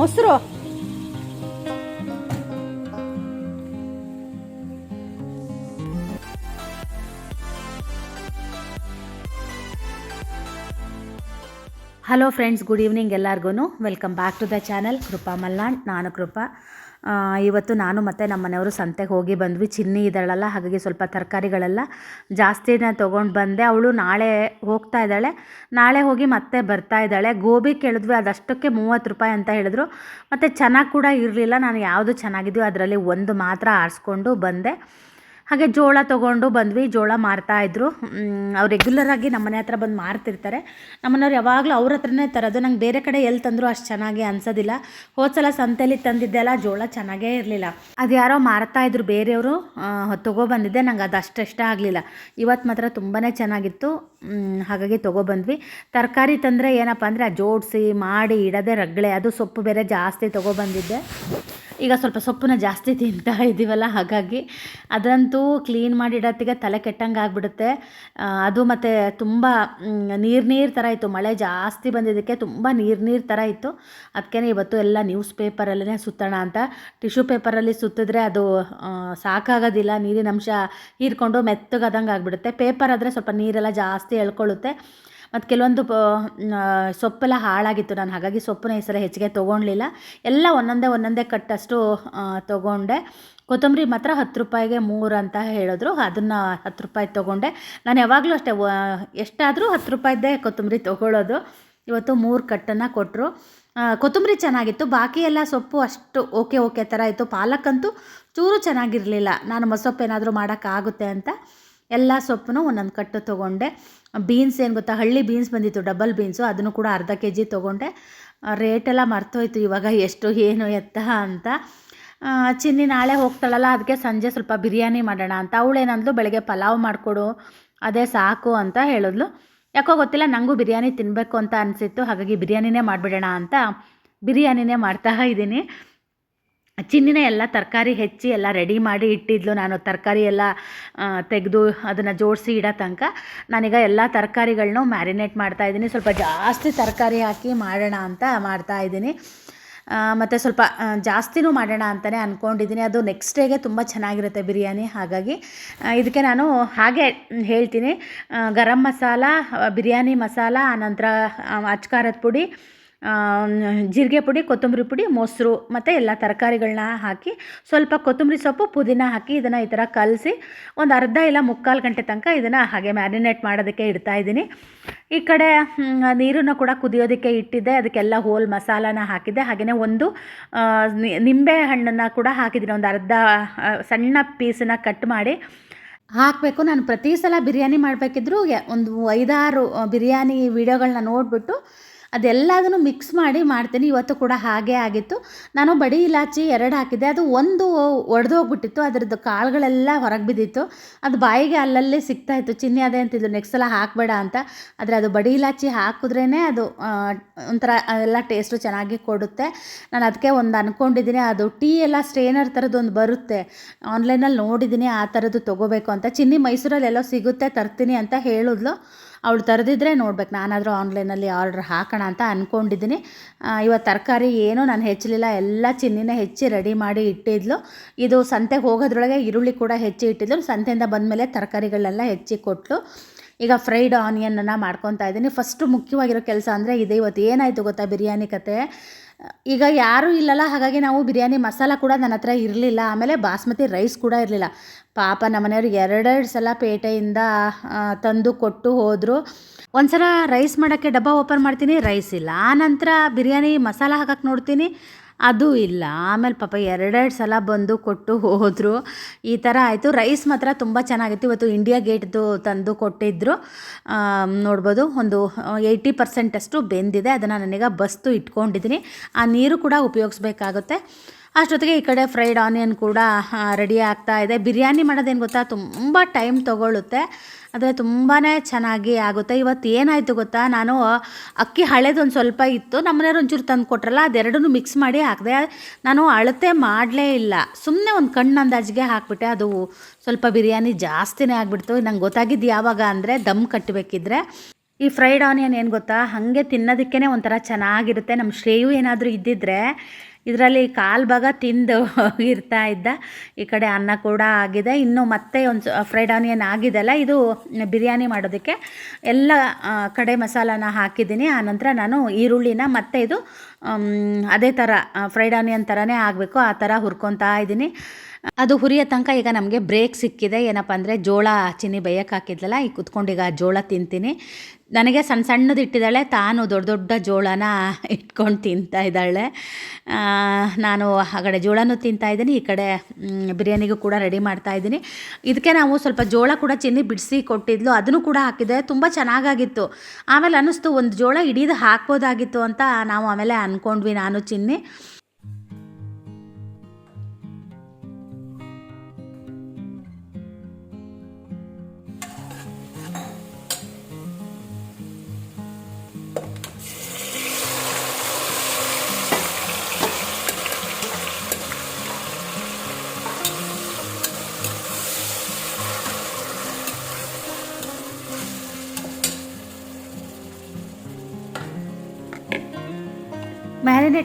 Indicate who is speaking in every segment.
Speaker 1: ಮೊಸರು. Hello friends good evening ಎಲ್ಲರಿಗೂ welcome back to the channel Krupa Malnad, ನಾನು ಕೃಪಾ. ಇವತ್ತು ನಾನು ಮತ್ತು ನಮ್ಮ ಮನೆಯವರು ಸಂತೆಗೆ ಹೋಗಿ ಬಂದ್ವಿ. ಚಿನ್ನಿ ಇದ್ದಾಳಲ್ಲ, ಹಾಗಾಗಿ ಸ್ವಲ್ಪ ತರಕಾರಿಗಳೆಲ್ಲ ಜಾಸ್ತಿನೇ ತೊಗೊಂಡು ಬಂದೆ. ಅವಳು ನಾಳೆ ಹೋಗ್ತಾ ಇದ್ದಾಳೆ. ನಾಳೆ ಹೋಗಿ ಮತ್ತೆ ಬರ್ತಾ ಇದ್ದಾಳೆ. ಗೋಬಿ ಕೇಳಿದ್ವಿ, ಅದಷ್ಟಕ್ಕೆ ಮೂವತ್ತು ರೂಪಾಯಿ ಅಂತ ಹೇಳಿದ್ರು. ಮತ್ತು ಚೆನ್ನಾಗಿ ಕೂಡ ಇರಲಿಲ್ಲ. ನಾನು ಯಾವುದು ಚೆನ್ನಾಗಿದ್ದೀವಿ ಅದರಲ್ಲಿ ಒಂದು ಮಾತ್ರ ಆರಿಸ್ಕೊಂಡು ಬಂದೆ. ಹಾಗೆ ಜೋಳ ತೊಗೊಂಡು ಬಂದ್ವಿ, ಜೋಳ ಮಾರ್ತಾಯಿದ್ರು ಅವ್ರು ರೆಗ್ಯುಲರಾಗಿ ನಮ್ಮ ಮನೆ ಹತ್ರ ಬಂದು ಮಾರ್ತಿರ್ತಾರೆ. ನಮ್ಮನೆಯವ್ರು ಯಾವಾಗಲೂ ಅವ್ರ ಹತ್ರನೇ ತರೋದು ನಂಗೆ ಬೇರೆ ಕಡೆ ಎಲ್ಲಿ ತಂದರೂ ಅಷ್ಟು ಚೆನ್ನಾಗಿ ಅನ್ಸೋದಿಲ್ಲ. ಹೋದ ಸಲ ಸಂತೆಯಲ್ಲಿ ತಂದಿದ್ದೆ ಅಲ್ಲ, ಜೋಳ ಚೆನ್ನಾಗೇ ಇರಲಿಲ್ಲ. ಅದು ಯಾರೋ ಮಾರ್ತಾ ಇದ್ರು ಬೇರೆಯವರು ತೊಗೊಬಂದಿದ್ದೆ ನಂಗೆ ಅದು ಅಷ್ಟು ಇಷ್ಟ ಆಗಲಿಲ್ಲ. ಇವತ್ತು ಮಾತ್ರ ತುಂಬಾ ಚೆನ್ನಾಗಿತ್ತು. ಹಾಗಾಗಿ ತೊಗೊಬಂದ್ವಿ ತರಕಾರಿ ತಂದರೆ ಏನಪ್ಪ ಅಂದರೆ ಜೋಡಿಸಿ, ಮಾಡಿ ಇಡೋದೇ ರಗಳೆ, ಅದು ಸೊಪ್ಪು ಬೇರೆ ಜಾಸ್ತಿ ತೊಗೊಬಂದಿದ್ದೆ ಈಗ ಸ್ವಲ್ಪ ಸೊಪ್ಪನ್ನ ಜಾಸ್ತಿ ತಿಂತಾ ಇದ್ದೀವಲ್ಲ ಹಾಗಾಗಿ ಅದಂತೂ ಕ್ಲೀನ್ ಮಾಡಿ ಇಡೋತ್ತಿಗೆ ತಲೆ ಕೆಟ್ಟಂಗೆ ಆಗಿಬಿಡುತ್ತೆ. ಅದು ಮತ್ತು ತುಂಬ ನೀರು ನೀರು ಥರ ಇತ್ತು. ಮಳೆ ಜಾಸ್ತಿ ಬಂದಿದ್ದಕ್ಕೆ ತುಂಬ ನೀರು ನೀರು ಥರ ಇತ್ತು. ಅದಕ್ಕೆ ಇವತ್ತು ಎಲ್ಲ ನ್ಯೂಸ್ ಪೇಪರಲ್ಲೇ ಸುತ್ತೋಣ ಅಂತ. ಟಿಶ್ಯೂ ಪೇಪರಲ್ಲಿ ಸುತ್ತಿದ್ರೆ ಅದು ಸಾಕಾಗೋದಿಲ್ಲ. ನೀರಿನ ಅಂಶ ಹೀರ್ಕೊಂಡು ಮೆತ್ತಗಾದಂಗೆ ಆಗಿಬಿಡುತ್ತೆ. ಪೇಪರ್ ಆದರೆ ಸ್ವಲ್ಪ ನೀರೆಲ್ಲ ಜಾಸ್ತಿ ಎಳ್ಕೊಳ್ಳುತ್ತೆ. ಮತ್ತು ಕೆಲವೊಂದು ಸೊಪ್ಪೆಲ್ಲ ಹಾಳಾಗಿತ್ತು. ನಾನು ಹಾಗಾಗಿ ಸೊಪ್ಪನ್ನ ಈ ಹೆಚ್ಚಿಗೆ ತೊಗೊಳ್ಲಿಲ್ಲ ಎಲ್ಲ ಒಂದೊಂದೇ ಒಂದೊಂದೇ ಕಟ್ಟಷ್ಟು ತೊಗೊಂಡೆ. ಕೊತ್ತಂಬರಿ ಮಾತ್ರ ಹತ್ತು ರೂಪಾಯಿಗೆ ಮೂರು ಅಂತ ಹೇಳಿದ್ರು. ಅದನ್ನು ಹತ್ತು ರೂಪಾಯಿ ತೊಗೊಂಡೆ. ನಾನು ಯಾವಾಗಲೂ ಅಷ್ಟೇ ಎಷ್ಟಾದರೂ ಹತ್ತು ರೂಪಾಯಿದ್ದೇ ಕೊತ್ತಂಬರಿ ತೊಗೊಳ್ಳೋದು ಇವತ್ತು ಮೂರು ಕಟ್ಟನ್ನು ಕೊಟ್ಟರು ಕೊತ್ತಂಬರಿ ಚೆನ್ನಾಗಿತ್ತು. ಬಾಕಿ ಎಲ್ಲ ಸೊಪ್ಪು ಅಷ್ಟು ಓಕೆ ಓಕೆ ಥರ ಇತ್ತು. ಪಾಲಕ್ಕಂತೂ ಚೂರು ಚೆನ್ನಾಗಿರಲಿಲ್ಲ. ನಾನು ಮಸೊಪ್ಪು ಏನಾದರೂ ಮಾಡೋಕ್ಕಾಗುತ್ತೆ ಅಂತ ಎಲ್ಲ ಸೊಪ್ಪನ್ನು ಒಂದೊಂದು ಕಟ್ಟು ತೊಗೊಂಡೆ. ಬೀನ್ಸ್ ಏನು ಗೊತ್ತಾ? ಹಳ್ಳಿ ಬೀನ್ಸ್ ಬಂದಿತ್ತು ಡಬಲ್ ಬೀನ್ಸು ಅದನ್ನು ಕೂಡ ಅರ್ಧ ಕೆ ಜಿ ತೊಗೊಂಡೆ ರೇಟೆಲ್ಲ ಮರ್ತೋಯ್ತು ಇವಾಗ, ಎಷ್ಟು, ಏನು, ಎತ್ತ ಅಂತ. ಚಿನ್ನಿ ನಾಳೆ ಹೋಗ್ತಾಳಲ್ಲ ಅದಕ್ಕೆ ಸಂಜೆ ಸ್ವಲ್ಪ ಬಿರಿಯಾನಿ ಮಾಡೋಣ ಅಂತ. ಅವಳೇನಂದ್ಲು ಬೆಳಗ್ಗೆ ಪಲಾವ್ ಮಾಡಿಕೊಡು, ಅದೇ ಸಾಕು ಅಂತ ಹೇಳಿದ್ಲು. ಯಾಕೋ ಗೊತ್ತಿಲ್ಲ ನನಗೂ ಬಿರಿಯಾನಿ ತಿನ್ನಬೇಕು ಅಂತ ಅನಿಸಿತ್ತು, ಹಾಗಾಗಿ ಬಿರಿಯಾನಿನೇ ಮಾಡಿಬಿಡೋಣ ಅಂತ ಬಿರಿಯಾನಿನೇ ಮಾಡ್ತಾ ಇದ್ದೀನಿ. ಚಿನ್ನಿನ ಎಲ್ಲ ತರಕಾರಿ ಹೆಚ್ಚಿ ಎಲ್ಲ ರೆಡಿ ಮಾಡಿ ಇಟ್ಟಿದ್ಲು ನಾನು. ತರಕಾರಿ ಎಲ್ಲ ತೆಗೆದು ಅದನ್ನು ಜೋಡಿಸಿ ಇಡೋ ತನಕ ನಾನೀಗ ಎಲ್ಲ ತರಕಾರಿಗಳನ್ನೂ ಮ್ಯಾರಿನೇಟ್ ಮಾಡ್ತಾ ಇದ್ದೀನಿ. ಸ್ವಲ್ಪ ಜಾಸ್ತಿ ತರಕಾರಿ ಹಾಕಿ ಮಾಡೋಣ ಅಂತ ಮಾಡ್ತಾ ಇದ್ದೀನಿ. ಮತ್ತು ಸ್ವಲ್ಪ ಜಾಸ್ತಿನೂ ಮಾಡೋಣ ಅಂತಲೇ ಅಂದ್ಕೊಂಡಿದ್ದೀನಿ ಅದು ನೆಕ್ಸ್ಟ್ ಡೇಗೆ ತುಂಬ ಚೆನ್ನಾಗಿರುತ್ತೆ ಬಿರಿಯಾನಿ, ಹಾಗಾಗಿ ಇದಕ್ಕೆ ನಾನು ಹಾಗೆ ಹೇಳ್ತೀನಿ. ಗರಂ ಮಸಾಲ, ಬಿರಿಯಾನಿ ಮಸಾಲ, ಆನಂತರ ಅಚ್ಕಾರದ ಪುಡಿ ಜೀರಿಗೆ ಪುಡಿ, ಕೊತ್ತಂಬರಿ ಪುಡಿ, ಮೊಸರು, ಮತ್ತು ಎಲ್ಲ ತರಕಾರಿಗಳನ್ನ ಹಾಕಿ ಸ್ವಲ್ಪ ಕೊತ್ತಂಬರಿ ಸೊಪ್ಪು, ಪುದೀನ ಹಾಕಿ ಇದನ್ನು ಈ ಥರ ಕಲಸಿ ಒಂದು ಅರ್ಧ ಇಲ್ಲ ಮುಕ್ಕಾಲು ಗಂಟೆ ತನಕ ಇದನ್ನು ಹಾಗೆ ಮ್ಯಾರಿನೇಟ್ ಮಾಡೋದಕ್ಕೆ ಇಡ್ತಾ ಇದ್ದೀನಿ. ಈ ಕಡೆ ನೀರನ್ನು ಕೂಡ ಕುದಿಯೋದಕ್ಕೆ ಇಟ್ಟಿದ್ದೆ. ಅದಕ್ಕೆಲ್ಲ ಹೋಲ್ ಮಸಾಲಾನ ಹಾಕಿದ್ದೆ. ಹಾಗೆಯೇ ಒಂದು ನಿಂಬೆ ಹಣ್ಣನ್ನು ಕೂಡ ಹಾಕಿದ್ದೀನಿ. ಒಂದು ಅರ್ಧ ಸಣ್ಣ ಪೀಸನ್ನ ಕಟ್ ಮಾಡಿ ಹಾಕಬೇಕು. ನಾನು ಪ್ರತಿ ಸಲ ಬಿರಿಯಾನಿ ಮಾಡಬೇಕಿದ್ರೂ ಒಂದು ಐದಾರು ಬಿರಿಯಾನಿ ವಿಡಿಯೋಗಳನ್ನ ನೋಡಿಬಿಟ್ಟು ಅದೆಲ್ಲದನ್ನು ಮಿಕ್ಸ್ ಮಾಡಿ ಮಾಡ್ತೀನಿ. ಇವತ್ತು ಕೂಡ ಹಾಗೆ ಆಗಿತ್ತು. ನಾನು ಬಡಿ ಇಲಾಚಿ ಎರಡು ಹಾಕಿದ್ದೆ. ಅದು ಒಂದು ಒಡೆದೋಗ್ಬಿಟ್ಟಿತ್ತು. ಅದರದ್ದು ಕಾಳುಗಳೆಲ್ಲ ಹೊರಗೆ ಬಿದ್ದಿತ್ತು. ಅದು ಬಾಯಿಗೆ ಅಲ್ಲಲ್ಲೇ ಸಿಗ್ತಾ ಇತ್ತು. ಚಿನ್ನಿ ಅದೇ ಅಂತಿದ್ರು ನೆಕ್ಸ್ಟ್ ಸಲ ಹಾಕಬೇಡ ಅಂತ. ಆದರೆ ಅದು ಬಡಿ ಇಲಾಚಿ ಹಾಕಿದ್ರೇ ಅದು ಒಂಥರ ಎಲ್ಲ ಟೇಸ್ಟು ಚೆನ್ನಾಗಿ ಕೊಡುತ್ತೆ. ನಾನು ಅದಕ್ಕೆ ಒಂದು ಅಂದ್ಕೊಂಡಿದ್ದೀನಿ ಅದು ಟೀ ಎಲ್ಲ ಸ್ಟ್ರೇನರ್ ಥರದ್ದು ಒಂದು ಬರುತ್ತೆ. ಆನ್ಲೈನಲ್ಲಿ ನೋಡಿದ್ದೀನಿ. ಆ ಥರದ್ದು ತೊಗೋಬೇಕು ಅಂತ. ಚಿನ್ನಿ ಮೈಸೂರಲ್ಲಿ ಎಲ್ಲೋ ಸಿಗುತ್ತೆ. ತರ್ತೀನಿ ಅಂತ ಹೇಳಿದ್ಲು. ಅವಳು ತರದಿದ್ರೆ ನೋಡ್ಬೇಕು. ನಾನಾದರೂ ಆನ್ಲೈನಲ್ಲಿ ಆರ್ಡ್ರ್ ಹಾಕೋಣ ಅಂತ ಅಂದ್ಕೊಂಡಿದ್ದೀನಿ ಇವತ್ತು ತರಕಾರಿ ಏನೂ ನಾನು ಹೆಚ್ಚಲಿಲ್ಲ. ಎಲ್ಲ ಚಿನ್ನಿನೇ ಹೆಚ್ಚಿ ರೆಡಿ ಮಾಡಿ ಇಟ್ಟಿದ್ಲು. ಇದು ಸಂತೆಗೆ ಹೋಗೋದ್ರೊಳಗೆ ಈರುಳ್ಳಿ ಕೂಡ ಹೆಚ್ಚಿ ಇಟ್ಟಿದ್ಲು. ಸಂತೆಯಿಂದ ಬಂದಮೇಲೆ ತರಕಾರಿಗಳೆಲ್ಲ ಹೆಚ್ಚಿ ಕೊಟ್ಟಲು ಈಗ ಫ್ರೈಡ್ ಆನಿಯನ್ನ ಮಾಡ್ಕೊತಾ ಇದ್ದೀನಿ. ಫಸ್ಟು ಮುಖ್ಯವಾಗಿರೋ ಕೆಲಸ ಅಂದರೆ ಇದೆ. ಇವತ್ತು ಏನಾಯಿತು ಗೊತ್ತಾ ಬಿರಿಯಾನಿ ಕತೆ? ಈಗ ಯಾರೂ ಇಲ್ಲಲ್ಲ, ಹಾಗಾಗಿ ನಾವು ಬಿರಿಯಾನಿ ಮಸಾಲ ಕೂಡ ನನ್ನ ಹತ್ರ ಇರಲಿಲ್ಲ. ಆಮೇಲೆ ಬಾಸ್ಮತಿ ರೈಸ್ ಕೂಡ ಇರಲಿಲ್ಲ. ಪಾಪ ನಮ್ಮನೆಯವ್ರಿಗೆ ಎರಡೆರಡು ಸಲ ಪೇಟೆಯಿಂದ ತಂದು ಕೊಟ್ಟು ಹೋದರು. ಒಂದ್ಸಲ ರೈಸ್ ಮಾಡೋಕ್ಕೆ ಡಬ್ಬ ಓಪನ್ ಮಾಡ್ತೀನಿ ರೈಸ್ ಇಲ್ಲ. ಆನಂತರ ಬಿರಿಯಾನಿ ಮಸಾಲ ಹಾಕಕ್ಕೆ ನೋಡ್ತೀನಿ. ಅದು ಇಲ್ಲ. ಆಮೇಲೆ ಪಾಪ ಎರಡೆರಡು ಸಲ ಬಂದು ಕೊಟ್ಟು ಹೋದರು. ಈ ಥರ ಆಯಿತು. ರೈಸ್ ಮಾತ್ರ ತುಂಬ ಚೆನ್ನಾಗಿತ್ತು. ಇವತ್ತು ಇಂಡಿಯಾ ಗೇಟ್ದು ತಂದು ಕೊಟ್ಟಿದ್ದರು ನೋಡ್ಬೋದು. ಒಂದು ಏಯ್ಟಿ ಪರ್ಸೆಂಟಷ್ಟು ಬೆಂದಿದೆ. ಅದನ್ನು ನನಗೆ ಬಸ್ತು ಇಟ್ಕೊಂಡಿದ್ದೀನಿ ಆ ನೀರು ಕೂಡ ಉಪಯೋಗಿಸ್ಬೇಕಾಗುತ್ತೆ. ಅಷ್ಟೊತ್ತಿಗೆ ಈ ಕಡೆ ಫ್ರೈಡ್ ಆನಿಯನ್ ಕೂಡ ರೆಡಿ ಆಗ್ತಾ ಇದೆ. ಬಿರಿಯಾನಿ ಮಾಡೋದೇನು ಗೊತ್ತಾ? ತುಂಬ ಟೈಮ್ ತೊಗೊಳ್ಳುತ್ತೆ ಆದರೆ ತುಂಬಾ ಚೆನ್ನಾಗಿ ಆಗುತ್ತೆ. ಇವತ್ತು ಏನಾಯಿತು ಗೊತ್ತಾ? ನಾನು ಅಕ್ಕಿ ಹಳೇದೊಂದು ಸ್ವಲ್ಪ ಇತ್ತು. ನಮ್ಮನೆಯವ್ರು ಒಂಚೂರು ತಂದು ಕೊಟ್ರಲ್ಲ, ಅದೆರಡನ್ನೂ ಮಿಕ್ಸ್ ಮಾಡಿ ಹಾಕಿದೆ. ನಾನು ಅಳತೆ ಮಾಡಲೇ ಇಲ್ಲ. ಸುಮ್ಮನೆ ಒಂದು ಕಣ್ಣು ಅಂದಾಜಿಗೆ ಹಾಕ್ಬಿಟ್ಟೆ. ಅದು ಸ್ವಲ್ಪ ಬಿರಿಯಾನಿ ಜಾಸ್ತಿನೇ ಆಗಿಬಿಡ್ತು. ನಂಗೆ ಗೊತ್ತಾಗಿದ್ದು ಯಾವಾಗ ಅಂದರೆ ದಮ್ ಕಟ್ಟಬೇಕಿದ್ರೆ ಈ ಫ್ರೈಡ್ ಆನಿಯನ್ ಏನು ಗೊತ್ತಾ? ಹಾಗೆ ತಿನ್ನೋದಕ್ಕೇ ಒಂಥರ ಚೆನ್ನಾಗಿರುತ್ತೆ. ನಮ್ಮ ಶ್ರೇಯು ಏನಾದರೂ ಇದ್ದಿದ್ದರೆ ಇದರಲ್ಲಿ ಕಾಲು ಭಾಗ ತಿಂದು ಇರ್ತಾ ಇದ್ದ. ಈ ಕಡೆ ಅನ್ನ ಕೂಡ ಆಗಿದೆ. ಇನ್ನು ಮತ್ತೆ ಒಂದು ಫ್ರೈಡ್ ಆನಿಯನ್ ಆಗಿದೆಲ್ಲ. ಇದು ಬಿರಿಯಾನಿ ಮಾಡೋದಕ್ಕೆ ಎಲ್ಲ ಕಡೆ ಮಸಾಲಾನ ಹಾಕಿದ್ದೀನಿ. ಆನಂತರ ನಾನು ಈರುಳ್ಳಿನ ಮತ್ತೆ ಇದು ಅದೇ ಥರ ಫ್ರೈಡ್ ಆನಿಯನ್ ಥರನೇ ಆಗಬೇಕು. ಆ ಥರ ಹುರ್ಕೊತಾ ಇದ್ದೀನಿ. ಅದು ಹುರಿಯೋ ತನಕ ಈಗ ನಮಗೆ ಬ್ರೇಕ್ ಸಿಕ್ಕಿದೆ. ಏನಪ್ಪ ಅಂದರೆ ಜೋಳ ಚಿನ್ನಿ ಬೇಯಕ್ಕೆ ಹಾಕಿದ್ಲಲ್ಲ, ಈಗ ಕುತ್ಕೊಂಡು ಈಗ ಜೋಳ ತಿಂತೀನಿ. ನನಗೆ ಸಣ್ಣ ಸಣ್ಣದು ಇಟ್ಟಿದ್ದಾಳೆ, ತಾನು ದೊಡ್ಡ ದೊಡ್ಡ ಜೋಳನ ಇಟ್ಕೊಂಡು ತಿಂತಾ ಇದ್ದಾಳೆ. ನಾನು ಆ ಕಡೆ ಜೋಳನೂ ತಿಂತಾ ಇದ್ದೀನಿ, ಈ ಕಡೆ ಬಿರಿಯಾನಿಗೂ ಕೂಡ ರೆಡಿ ಮಾಡ್ತಾ ಇದ್ದೀನಿ. ಇದಕ್ಕೆ ನಾವು ಸ್ವಲ್ಪ ಜೋಳ ಕೂಡ ಚಿನ್ನಿ ಬಿಡಿಸಿ ಕೊಟ್ಟಿದ್ಲು, ಅದನ್ನು ಕೂಡ ಹಾಕಿದೆ. ತುಂಬ ಚೆನ್ನಾಗಾಗಿತ್ತು. ಆಮೇಲೆ ಅನ್ನಿಸ್ತು ಒಂದು ಜೋಳ ಇಡೀದು ಹಾಕ್ಬೋದಾಗಿತ್ತು ಅಂತ ನಾವು ಆಮೇಲೆ ಅಂದ್ಕೊಂಡ್ವಿ ನಾನು ಚಿನ್ನಿ.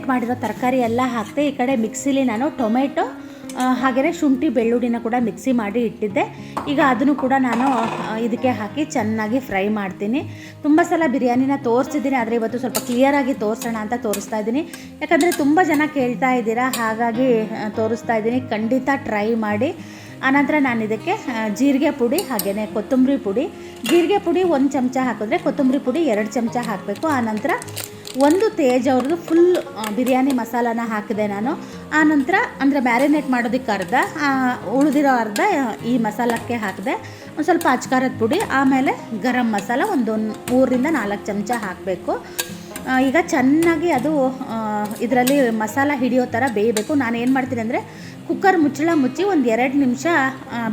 Speaker 1: ಮ್ಯಾರಿನೇಟ್ ಮಾಡಿರೋ ತರಕಾರಿ ಎಲ್ಲ ಹಾಕಿದೆ ಈ ಕಡೆ ಮಿಕ್ಸಿಲಿ ನಾನು ಟೊಮೆಟೊ ಹಾಗೆಯೇ ಶುಂಠಿ ಬೆಳ್ಳುಳ್ಳಿನ ಕೂಡ ಮಿಕ್ಸಿ ಮಾಡಿ ಇಟ್ಟಿದ್ದೆ. ಈಗ ಅದನ್ನು ಕೂಡ ನಾನು ಇದಕ್ಕೆ ಹಾಕಿ ಚೆನ್ನಾಗಿ ಫ್ರೈ ಮಾಡ್ತೀನಿ. ತುಂಬ ಸಲ ಬಿರಿಯಾನಿನ ತೋರಿಸಿದ್ದೀನಿ, ಆದರೆ ಇವತ್ತು ಸ್ವಲ್ಪ ಕ್ಲಿಯರಾಗಿ ತೋರಿಸೋಣ ಅಂತ ತೋರಿಸ್ತಾ ಇದ್ದೀನಿ. ಯಾಕಂದರೆ ತುಂಬ ಜನ ಕೇಳ್ತಾ ಇದ್ದೀರಾ, ಹಾಗಾಗಿ ತೋರಿಸ್ತಾ ಇದ್ದೀನಿ. ಖಂಡಿತ ಟ್ರೈ ಮಾಡಿ. ಆನಂತರ ನಾನು ಇದಕ್ಕೆ ಜೀರಿಗೆ ಪುಡಿ ಹಾಗೆಯೇ ಕೊತ್ತಂಬರಿ ಪುಡಿ. ಜೀರಿಗೆ ಪುಡಿ ಒಂದು ಚಮಚ ಹಾಕಿದ್ರೆ ಕೊತ್ತಂಬರಿ ಪುಡಿ ಎರಡು ಚಮಚ ಹಾಕಬೇಕು. ಆನಂತರ ಒಂದು ತೇಜ್ ಅವ್ರದ್ದು ಫುಲ್ ಬಿರಿಯಾನಿ ಮಸಾಲಾನ ಹಾಕಿದೆ ನಾನು. ಆನಂತರ ಅಂದರೆ ಮ್ಯಾರಿನೇಟ್ ಮಾಡೋದಕ್ಕೆ ಅರ್ಧ ಉಳಿದಿರೋ ಅರ್ಧ ಈ ಮಸಾಲಕ್ಕೆ ಹಾಕಿದೆ. ಒಂದು ಸ್ವಲ್ಪ ಅಚ್ಕಾರದ ಪುಡಿ, ಆಮೇಲೆ ಗರಂ ಮಸಾಲ ಒಂದು ಮೂರರಿಂದ ನಾಲ್ಕು ಚಮಚ ಹಾಕಬೇಕು. ಈಗ ಚೆನ್ನಾಗಿ ಅದು ಇದರಲ್ಲಿ ಮಸಾಲ ಹಿಡಿಯೋ ಥರ ಬೇಯಬೇಕು. ನಾನು ಏನು ಮಾಡ್ತೀನಿ ಅಂದರೆ ಕುಕ್ಕರ್ ಮುಚ್ಚಳ ಮುಚ್ಚಿ ಒಂದು ಎರಡು ನಿಮಿಷ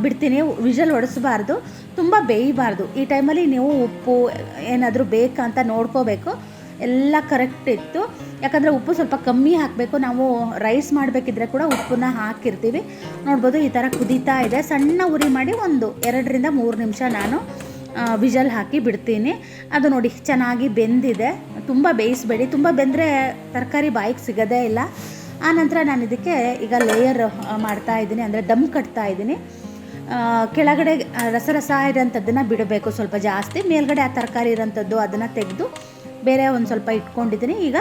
Speaker 1: ಬಿಡ್ತೀನಿ. ವಿಷಲ್ ಹೊಡೆಸಬಾರ್ದು ತುಂಬ ಬೇಯಬಾರ್ದು. ಈ ಟೈಮಲ್ಲಿ ನೀವು ಉಪ್ಪು ಏನಾದರೂ ಬೇಕಾ ಅಂತ ನೋಡ್ಕೋಬೇಕು. ಎಲ್ಲ ಕರೆಕ್ಟ್ ಇತ್ತು. ಯಾಕಂದರೆ ಉಪ್ಪು ಸ್ವಲ್ಪ ಕಮ್ಮಿ ಹಾಕಬೇಕು. ನಾವು ರೈಸ್ ಮಾಡಬೇಕಿದ್ರೆ ಕೂಡ ಉಪ್ಪನ್ನ ಹಾಕಿರ್ತೀವಿ. ನೋಡ್ಬೋದು ಈ ಥರ ಕುದೀತಾ ಇದೆ. ಸಣ್ಣ ಉರಿ ಮಾಡಿ ಒಂದು ಎರಡರಿಂದ ಮೂರು ನಿಮಿಷ ನಾನು ವಿಜಲ್ ಹಾಕಿ ಬಿಡ್ತೀನಿ. ಅದು ನೋಡಿ, ಚೆನ್ನಾಗಿ ಬೆಂದಿದೆ. ತುಂಬ ಬೇಯಿಸಬೇಡಿ. ತುಂಬ ಬೆಂದರೆ ತರಕಾರಿ ಬಾಯಿಗೆ ಸಿಗೋದೇ ಇಲ್ಲ. ಆನಂತರ ನಾನು ಇದಕ್ಕೆ ಈಗ ಲೇಯರ್ ಮಾಡ್ತಾ ಇದ್ದೀನಿ. ಅಂದರೆ ದಮ್ ಕಟ್ತಾ ಇದ್ದೀನಿ. ಕೆಳಗಡೆ ರಸ ರಸ ಇರೋಂಥದ್ದನ್ನು ಬಿಡಬೇಕು ಸ್ವಲ್ಪ ಜಾಸ್ತಿ. ಮೇಲ್ಗಡೆ ಆ ತರಕಾರಿ ಇರೋಂಥದ್ದು ಅದನ್ನು ತೆಗೆದು ಬೇರೆ ಒಂದು ಸ್ವಲ್ಪ ಇಟ್ಕೊಂಡಿದ್ದೀನಿ. ಈಗ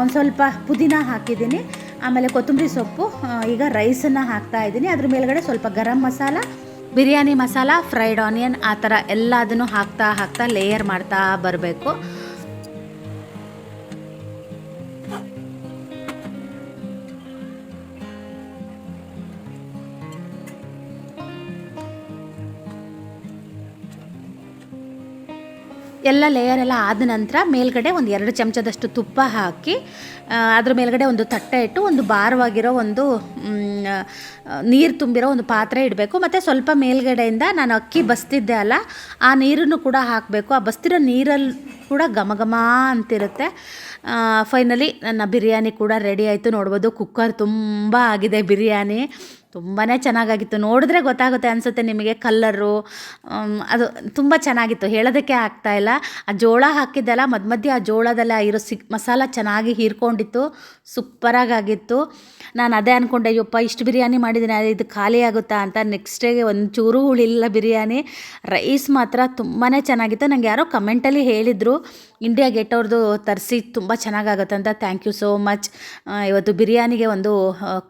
Speaker 1: ಒಂದು ಸ್ವಲ್ಪ ಪುದೀನ ಹಾಕಿದ್ದೀನಿ. ಆಮೇಲೆ ಕೊತ್ತಂಬರಿ ಸೊಪ್ಪು ಈಗ ರೈಸನ್ನು ಹಾಕ್ತಾ ಇದ್ದೀನಿ. ಅದ್ರ ಮೇಲ್ಗಡೆ ಸ್ವಲ್ಪ ಗರಂ ಮಸಾಲ, ಬಿರಿಯಾನಿ ಮಸಾಲ, ಫ್ರೈಡ್ ಆನಿಯನ್, ಆ ಥರ ಎಲ್ಲದನ್ನು ಹಾಕ್ತಾ ಹಾಕ್ತಾ ಲೇಯರ್ ಮಾಡ್ತಾ ಬರಬೇಕು. ಎಲ್ಲ ಲೇಯರ್ ಎಲ್ಲ ಆದ ನಂತರ ಮೇಲ್ಗಡೆ ಒಂದು ಎರಡು ಚಮಚದಷ್ಟು ತುಪ್ಪ ಹಾಕಿ ಅದ್ರ ಮೇಲ್ಗಡೆ ಒಂದು ತಟ್ಟೆ ಇಟ್ಟು ಒಂದು ಭಾರವಾಗಿರೋ ಒಂದು ನೀರು ತುಂಬಿರೋ ಒಂದು ಪಾತ್ರೆ ಇಡಬೇಕು. ಮತ್ತು ಸ್ವಲ್ಪ ಮೇಲ್ಗಡೆಯಿಂದ ನಾನು ಅಕ್ಕಿ ಬಸ್ತಿದ್ದೆ ಅಲ್ಲ, ಆ ನೀರನ್ನು ಕೂಡ ಹಾಕಬೇಕು. ಆ ಬಸ್ತಿರೋ ನೀರಲ್ಲಿ ಕೂಡ ಘಮ ಘಮ ಅಂತಿರುತ್ತೆ. ಫೈನಲಿ ನನ್ನ ಬಿರಿಯಾನಿ ಕೂಡ ರೆಡಿ ಆಯಿತು ನೋಡ್ಬೋದು. ಕುಕ್ಕರ್ ತುಂಬ ಆಗಿದೆ ಬಿರಿಯಾನಿ. ತುಂಬಾ ಚೆನ್ನಾಗಾಗಿತ್ತು. ನೋಡಿದ್ರೆ ಗೊತ್ತಾಗುತ್ತೆ ಅನಿಸುತ್ತೆ ನಿಮಗೆ ಕಲ್ಲರು ಅದು ತುಂಬ ಚೆನ್ನಾಗಿತ್ತು. ಹೇಳೋದಕ್ಕೆ ಆಗ್ತಾ ಇಲ್ಲ. ಆ ಜೋಳ ಹಾಕಿದ್ದೆಲ್ಲ ಮಧ್ಯ ಮಧ್ಯೆ ಆ ಜೋಳದಲ್ಲ ಇರೋ ಸಿಕ್ ಮಸಾಲ ಚೆನ್ನಾಗಿ ಹೀರ್ಕೊಂಡಿತ್ತು. ಸೂಪರಾಗಿತ್ತು ನಾನು ಅದೇ ಅಂದ್ಕೊಂಡೆ ಅಯ್ಯಪ್ಪ ಇಷ್ಟು ಬಿರಿಯಾನಿ ಮಾಡಿದ್ದೀನಿ ಅದೇ ಇದು ಖಾಲಿ ಆಗುತ್ತಾ? ಅಂತ ನೆಕ್ಸ್ಟ್ ಡೇಗೆ ಒಂದು ಚೂರು ಬಿರಿಯಾನಿ. ರೈಸ್ ಮಾತ್ರ ತುಂಬಾ ಚೆನ್ನಾಗಿತ್ತು. ನನಗೆ ಯಾರೋ ಕಮೆಂಟಲ್ಲಿ ಹೇಳಿದರು, ಇಂಡಿಯಾ ಗೇಟ್ ಅವ್ರದ್ದು ತರಿಸಿ ತುಂಬ ಚೆನ್ನಾಗಾಗುತ್ತೆ ಅಂತ. Thank you so much. ಇವತ್ತು ಬಿರಿಯಾನಿಗೆ ಒಂದು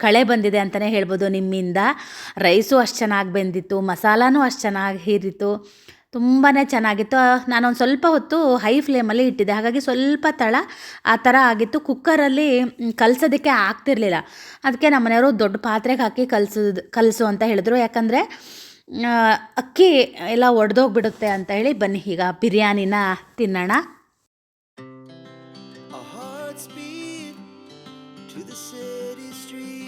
Speaker 1: ಕಳೆ ಬಂದಿದೆ ಅಂತಲೇ ಹೇಳ್ಬೋದು ನಿಮ್ಮಿಂದ. ರೈಸು ಅಷ್ಟು ಚೆನ್ನಾಗಿ ಬೆಂದಿತ್ತು, ಮಸಾಲಾನೂ ಅಷ್ಟು ಚೆನ್ನಾಗಿ ಹೀರಿತು ತುಂಬಾ ಚೆನ್ನಾಗಿತ್ತು. ನಾನೊಂದು ಸ್ವಲ್ಪ ಹೊತ್ತು ಹೈ ಫ್ಲೇಮಲ್ಲಿ ಇಟ್ಟಿದ್ದೆ. ಹಾಗಾಗಿ ಸ್ವಲ್ಪ ತಳ ಆ ಥರ ಆಗಿತ್ತು. ಕುಕ್ಕರಲ್ಲಿ ಕಲಸೋದಕ್ಕೆ ಆಗ್ತಿರ್ಲಿಲ್ಲ. ಅದಕ್ಕೆ ನಮ್ಮ ಮನೆಯವರು ದೊಡ್ಡ ಪಾತ್ರೆಗೆ ಹಾಕಿ ಕಲಸೋದು, ಕಲಸು ಅಂತ ಹೇಳಿದ್ರು. ಯಾಕಂದರೆ ಅಕ್ಕಿ ಎಲ್ಲ ಒಡೆದೋಗ್ಬಿಡುತ್ತೆ ಅಂತ ಹೇಳಿ ಬನ್ನಿ ಈಗ ಬಿರಿಯಾನಿನ ತಿನ್ನೋಣ.
Speaker 2: To the city streets.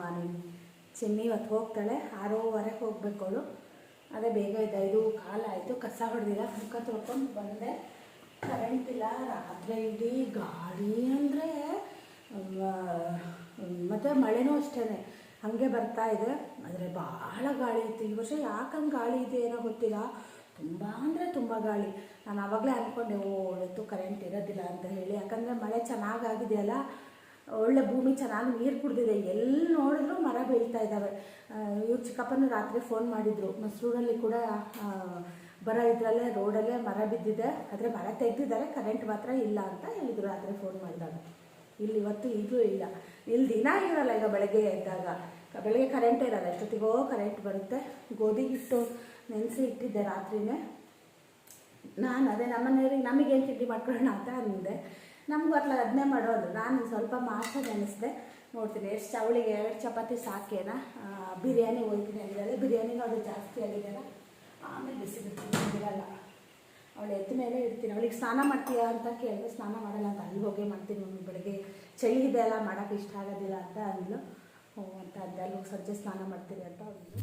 Speaker 1: Morning Chinni ಇವತ್ತು ಹೋಗ್ತಾಳೆ. ಆರೂವರೆಗೆ ಹೋಗ್ಬೇಕು ಅವಳು. ಅದೇ ಬೇಗ ಇದ್ದ ಇದು ಕಾಲ ಆಯಿತು. ಕಸ ಹೊಡೆದಿಲ್ಲ. ಮುಖ ತೊಳ್ಕೊಂಡು ಬಂದೆ. ಕರೆಂಟ್ ಇಲ್ಲ. ರಾತ್ರಿ ಇಡೀ ಗಾಳಿ ಅಂದರೆ ಮತ್ತು ಮಳೆನೂ ಅಷ್ಟೇ ಹಾಗೆ ಬರ್ತಾ ಇದೆ. ಆದರೆ ಭಾಳ ಗಾಳಿ ಇತ್ತು. ಈ ವರ್ಷ ಯಾಕಂಗೆ ಗಾಳಿ ಇದೆ ಏನೋ ಗೊತ್ತಿಲ್ಲ. ತುಂಬ ಅಂದರೆ ತುಂಬ ಗಾಳಿ. ನಾನು ಆವಾಗಲೇ ಅಂದ್ಕೊಂಡೆ ಓ, ಇವತ್ತು ಕರೆಂಟ್ ಇರೋದಿಲ್ಲ ಅಂತ ಹೇಳಿ. ಯಾಕಂದರೆ ಮಳೆ ಚೆನ್ನಾಗಾಗಿದೆಯಲ್ಲ ಒಳ್ಳೆ ಭೂಮಿ ಚೆನ್ನಾಗಿ ನೀರು ಕುಡಿದಿದೆ. ಎಲ್ಲಿ ನೋಡಿದ್ರು ಮರ ಬೀಳ್ತಾ ಇದ್ದಾವೆ ಇವ್ರು ಚಿಕ್ಕಪ್ಪನ ರಾತ್ರಿ ಫೋನ್ ಮಾಡಿದರು. ಮಸೂರಲ್ಲಿ ಕೂಡ ಬರ ಇದರಲ್ಲೇ, ರೋಡಲ್ಲೇ ಮರ ಬಿದ್ದಿದೆ. ಆದರೆ ಮರ ತೆಗೆದಿದ್ದಾರೆ. ಕರೆಂಟ್ ಮಾತ್ರ ಇಲ್ಲ ಅಂತ ಹೇಳಿದರು ರಾತ್ರಿ ಫೋನ್ ಮಾಡಿದಾಗ. ಇಲ್ಲಿ ಇವತ್ತು ಈಗಲೂ ಇಲ್ಲ. ಇಲ್ಲಿ ದಿನ ಇರಲ್ಲ ಈಗ ಬೆಳಗ್ಗೆ ಎದ್ದಾಗ. ಬೆಳಗ್ಗೆ ಕರೆಂಟೇ ಇರಲ್ಲ. ಎಷ್ಟೊತ್ತಿಗೋ ಕರೆಂಟ್ ಬರುತ್ತೆ. ಗೋಧಿ ಹಿಟ್ಟು ನೆನೆಸಿ ಇಟ್ಟಿದ್ದೆ ರಾತ್ರಿನೇ. ನಾನು ಅದೇ ನಮ್ಮ ಮನೆಯವ್ರಿಗೆ ನಮಗೇನು ತಿಂಡಿ ಮಾಡ್ಕೊಳ್ಳೋಣ ಅಂತ ಅಂದೆ. ನಮಗೂ ಅಟ್ಲ ಅದನ್ನೇ ಮಾಡೋದು. ನಾನು ಸ್ವಲ್ಪ ಮಾತ್ರ ನೆನೆಸಿದೆ. ನೋಡ್ತೀನಿ, ಎಷ್ಟು ಚವಳಿಗೆ ಎರಡು ಚಪಾತಿ ಸಾಕೇನ? ಬಿರಿಯಾನಿ ಹೋಗ್ತೀನಿ ಅಂದಿದ್ದಾಳೆ. ಬಿರಿಯಾನಿನೂ ಅದು ಜಾಸ್ತಿ ಆಗಿದೆಯಲ್ಲ ಆಮೇಲೆ ಬಿಸಿ ಬಿಡ್ತೀನಿ ಇರಲ್ಲ. ಅವಳು ಎತ್ತ ಮೇಲೆ ಇಡ್ತೀನಿ. ಅವಳಿಗೆ ಸ್ನಾನ ಮಾಡ್ತೀಯಾ ಅಂತ ಕೇಳಿದ್ರೆ ಸ್ನಾನ ಮಾಡಲ್ಲ ಅಂತ ಅಲ್ಲಿ ಹೋಗಿ ಮಾಡ್ತೀನಿ. ಮಮ್ಮಿ ಬೆಳಗ್ಗೆ ಚಳಿ ಇದೆ ಅಲ್ಲ ಮಾಡೋಕ್ಕೆ ಇಷ್ಟ ಆಗೋದಿಲ್ಲ ಅಂತ ಅಂದ್ಲು. ಅಂತ ಅಲ್ಲಿ ಹೋಗಿ ಸಂಜೆ ಸ್ನಾನ ಮಾಡ್ತೀರಿ ಅಂತ ಅಂದ್ಲು.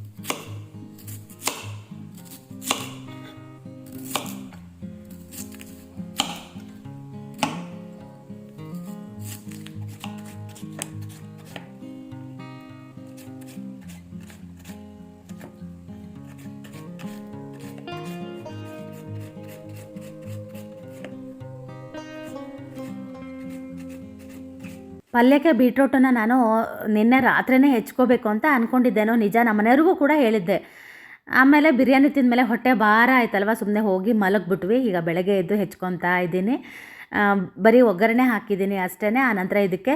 Speaker 1: ಪಲ್ಯಕ್ಕೆ ಬೀಟ್ರೋಟನ್ನು ನಾನು ನಿನ್ನೆ ರಾತ್ರಿನೇ ಹೆಚ್ಕೋಬೇಕು ಅಂತ ಅಂದ್ಕೊಂಡಿದ್ದೇನೋ ನಿಜ ನಮ್ಮ ಮನೆಯವ್ರಿಗೂ ಕೂಡ ಹೇಳಿದ್ದೆ. ಆಮೇಲೆ ಬಿರಿಯಾನಿ ತಿಂದಮೇಲೆ ಹೊಟ್ಟೆ ಭಾರ ಆಯ್ತಲ್ವ ಸುಮ್ಮನೆ ಹೋಗಿ ಮಲಗಿಬಿಟ್ವಿ. ಈಗ ಬೆಳಗ್ಗೆ ಎದ್ದು ಹೆಚ್ಕೊತಾ ಇದ್ದೀನಿ. ಬರೀ ಒಗ್ಗರಣೆ ಹಾಕಿದ್ದೀನಿ ಅಷ್ಟೇ ಆನಂತರ ಇದಕ್ಕೆ